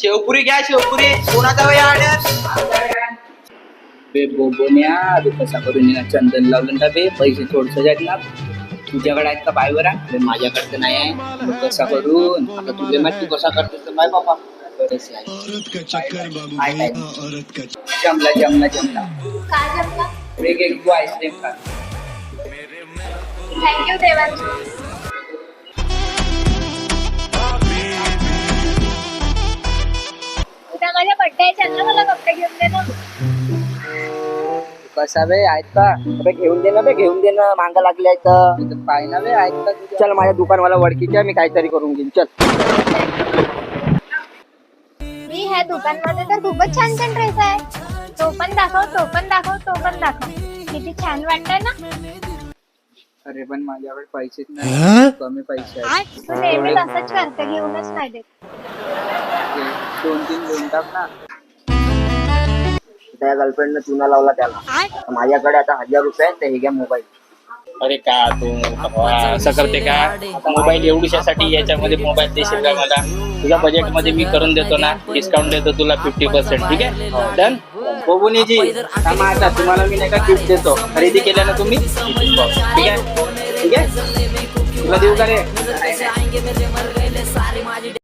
शेवपुरी घ्या शेवपुरी. कोणाचा वय ऑर्डर बे बोबोन्या अरे कसा करून येणार चंदन लावलं ना बे पैसे थोडस आहेत ना तुझ्याकडे आहेत का बाय बरा? अरे माझ्याकडे तर नाही आहे. मग कसा करून आता तुझे माहिती तू कसा करतेस तर बाय बाबा. जमला जमला जमला. काय जमला? एक एक तू आईस्क्रीम खा. थँक्यू देवांशी मला कपडे घेऊन दे ना कसा बे आहेत का अबे घेऊन दे ना बे घेऊन दे ना. मांगा लागले आहेत पाय ना बे? चल माझ्या दुकानवाला ओळखीच्या मी काहीतरी करून घेईन. चल. मी ह्या दुकानमध्ये तर खूपच छान छान ड्रेस आहे. तो पण दाखव तो पण दाखव तो पण दाखव. किती छान वाटतंय ना? अरे पण माझ्याकडे पैसेच नाही. कमी पैसे आहेत. तू नेहमी असंच करते घेऊनच नाही देत. दोन तीन घेऊन टाक ना. त्या गर्लफ्रेंडनं चुना लावला त्याला. माझ्याकडे आता हजार रुपये आहेत तर हे घ्या मोबाईल अरे का तू? असं करते का? मोबाईल एवढीशासाठी याच्यामध्ये मोबाईल देशील का मला? तुझ्या बजेटमध्ये मी करून देतो ना डिस्काउंट देतो तुला फिफ्टी पर्सेंट ठीक आहे? डन बोबुनीजी थांबा आता तुम्हाला मी नाही का गिफ्ट देतो. खरेदी केल्या ना तुम्ही? ठीक आहे? ठीक आहे? तुला देऊ का रे?